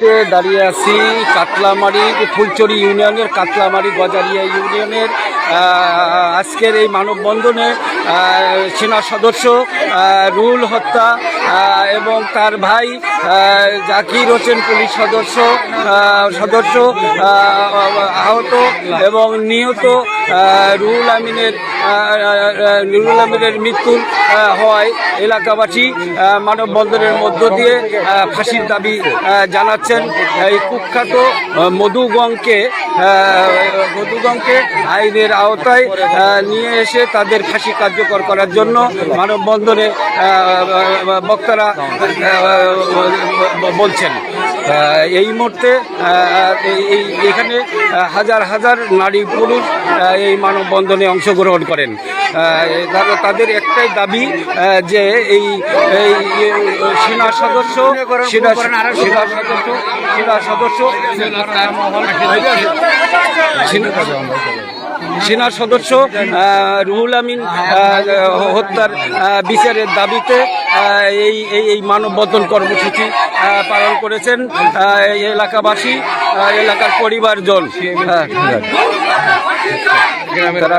মুহূর্তে দাঁড়িয়ে আছি কাতলামারি ফুলচুরি ইউনিয়নের কাতলামারি গজারিয়া ইউনিয়নের আজকের এই মানববন্ধনে সেনা সদস্য রুল হত্যা এবং তার ভাই জাকির হোসেন পুলিশ সদস্য সদস্য আহত এবং নিহত রুহুল আমিনের নুরুল আমিনের মৃত্যু হওয়ায় এলাকাবাসী মানববন্ধনের মধ্য দিয়ে ফাঁসির দাবি জানাচ্ছেন। এই কুখ্যাত আহ, মধুগংকে আইনের আওতায় নিয়ে এসে তাদের ফাঁসি কার্যকর করার জন্য মানববন্ধনে বক্তারা বলছেন। এই মুহূর্তে এই- এখানে হাজার হাজার নারী পুরুষ এই মানববন্ধনে অংশগ্রহণ করেন। তাদের একটাই দাবি যে এই সেনা সদস্য সেনা সদস্য সেনা সদস্য রুহুল আমিন হত্যার বিচারের দাবিতে এই এই এই মানববন্ধন কর্মসূচি পালন করেছেন এলাকাবাসী এলাকার পরিবারজন। হ্যাঁ, তারা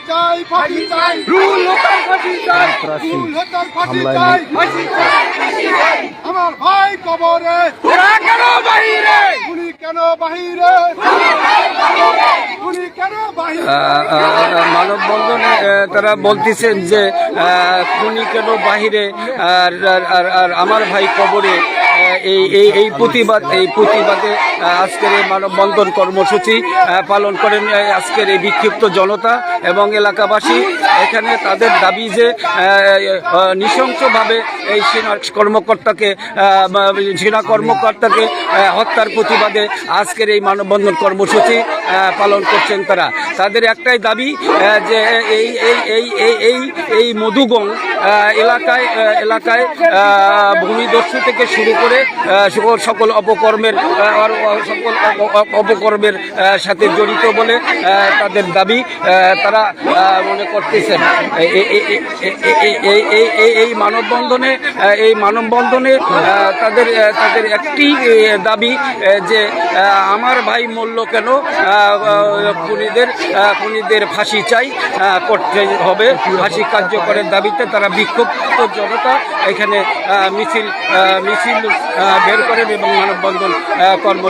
চাই ফাঁসি চাই রুল হত্যার ফাঁসি চাই রুল হত্যার ফাঁসি চাই আমার ভাই কবরে। কেন বাহিরে? উনি কেন বাহিরে? উনি কেন বাহিরে? আহ, আহ, মানববন্ধনে তারা বলতেছেন যে খুনি কেন বাহিরে? আর আর- আমার ভাই কবরে এই এই এই প্রতিবাদ, এই প্রতিবাদে আজকের এই মানববন্ধন কর্মসূচি পালন করেন আজকের এই বিক্ষিপ্ত জনতা এবং এলাকাবাসী। এখানে তাদের দাবি যে নৃশংসভাবে এই সেনা কর্মকর্তাকে সেনা কর্মকর্তাকে হত্যার প্রতিবাদে আজকের এই মানববন্ধন কর্মসূচি পালন করছেন তারা। তাদের একটাই দাবি যে এই এই এই এই এই মধুগং এলাকায় এলাকায় ভূমিদস্যু থেকে শুরু করে সকল অপকর্মের সকল অপকর্মের সাথে জড়িত বলে তাদের দাবি তারা মনে করতেছেন। এই মানববন্ধনে এই মানববন্ধনে তাদের তাদের একটি দাবি যে আমার ভাই মূল্য কেন? খুনিদের খুনিদের ফাঁসি চাই করতে হবে। ফাঁসি কার্যকরের দাবিতে তারা বিক্ষুব্ধ জনতা এখানে মিছিল মিছিল বের করেন এবং মানববন্ধন কর্ম